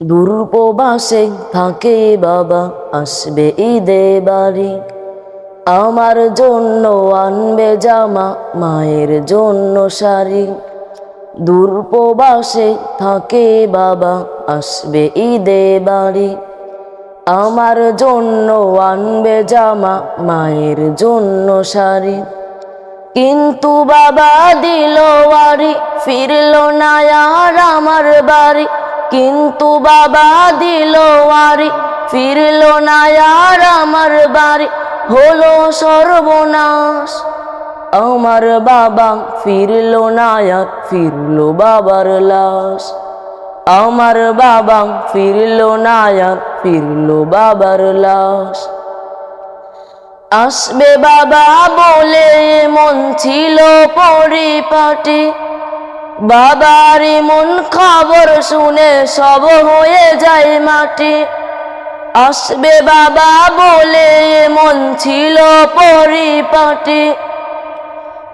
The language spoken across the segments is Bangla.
দূরপ্রবাসে থাকে বাবা, আসবে ঈদে বাড়ি। আমার জন্য আনবে জামা, মায়ের জন্য শাড়ি। দূরপ্রবাসে থাকে বাবা, আসবে ঈদে বাড়ি। আমার জন্য আনবে জামা, মায়ের জন্য শাড়ি। কিন্তু বাবা দিল বাড়ি, ফিরল না আর আমার বাড়ি। কিন্তু বাবা দিল বাড়ি ফিরল না আর আমার বাড়ি। হলো সর্বনাশ। আমার বাবা ফিরল না আর ফিরল বাবার লাশ। আমার বাবা ফিরল না আর ফিরল বাবার লাশ। আসবে বাবা বলে মন ছিল পরিপাটি। বাবার মন খবর শুনে সব হয়ে যায় মাটি। আসবে বাবা বলে মন ছিল পরিপাটি।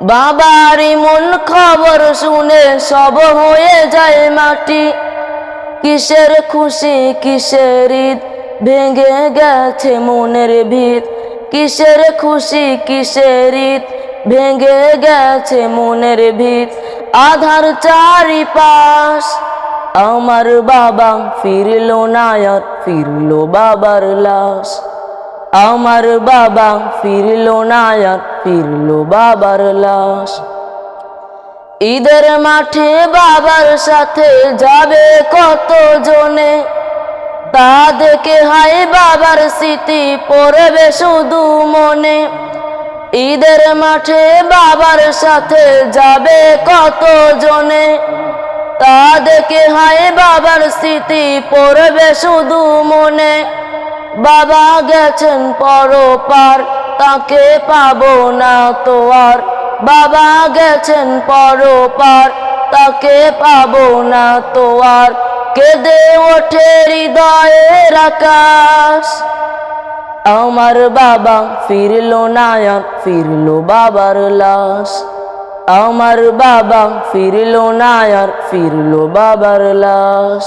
বাবার মন খবর শুনে সব হয়ে যায় মাটি। কিসের খুশি, কিসের ঈদ? ভেঙে গেছে মনের ভিত। কিসের খুশি, কিসের ঈদ? ভেঙে গেছে মনের ভিত। আধার চারিপাশ। আমার বাবা ফিরলো না, আর ফিরলো বাবার লাশ। আমার বাবা ফিরলো না, আর ফিরলো বাবার লাশ। ঈদের মাঠে বাবার সাথে যাবে কত জনে তা দেখে হাই বাবার স্মৃতি পড়বে শুধু মনে। ঈদের মাঠে বাবার সাথে যাবে কত জনে তা দেখে হাই বাবার স্মৃতি পড়বে শুধু মনে। বাবা গেছেন পরপার, তাকে পাবো না তো আর। বাবা গেছেন পরপার, তাকে পাবো না তো আর। কেঁদে ওঠে হৃদয়ের আকাশ। আমার বাবা ফিরলো না ফিরল বাবার লাশ। আমার বাবা ফিরলো না ফিরলো বাবার লাশ।